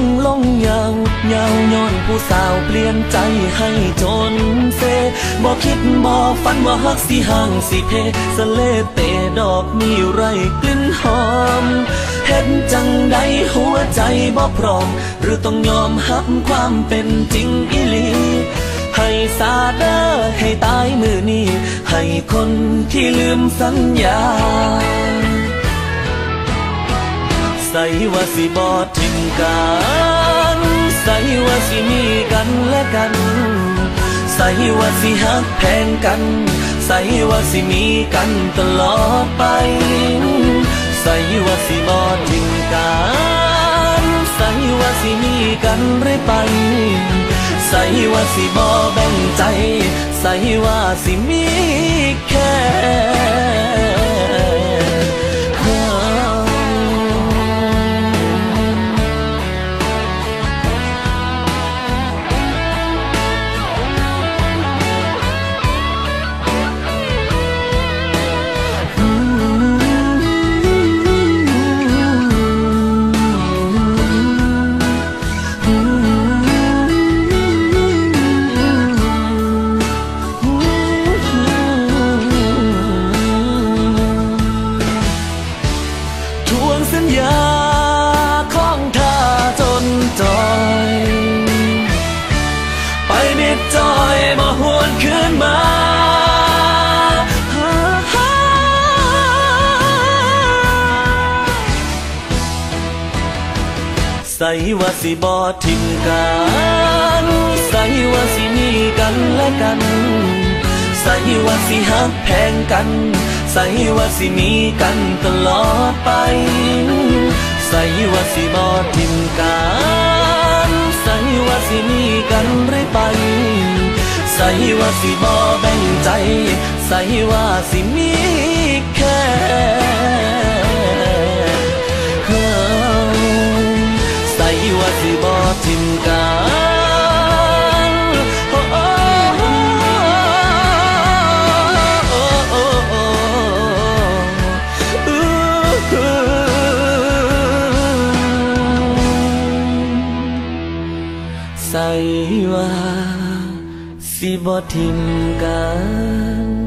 งลงยาวยาวย้อนผู้สาวเปลี่ยนใจให้จนเซบอกคิดบอฝันว่าฮักสิห่างสิเพสะเลเตดอกมีไรกลิ่นหอมเห็นจังใดหัวใจบ่พร้อม หรือต้องยอมหับความเป็นจริงอีหลี ให้สาเดอให้ตายมือนี้ ให้คนที่ลืมสัญญา ใส่ว่าสิบอทิมกันใส่ว่าสิมีกันและกันใส่ว่าสิหักแพงกันใส่ว่าสิมีกันตลอดไปใส่ว่าสิบอทิมกันใส่ว่าสิมีกันเรื่อยไปใส่ว่าสิบอแบ่งใจใส่ว่าสิมีแค่ มิดจอยมาหวนคืนมาใส่ว่าสิบอทิมกันใส่ว่าสิมีกันและกันใส่ว่าสิหักแพงกันใส่ว่าสิมีกันตลอดไปใส่ว่าสิบอทิมกัน สิมีกันหรือยไปใส่ว่าสิบ่แบ่งใจ ใส่ว่าสิมีแค่ สิบทิมกัน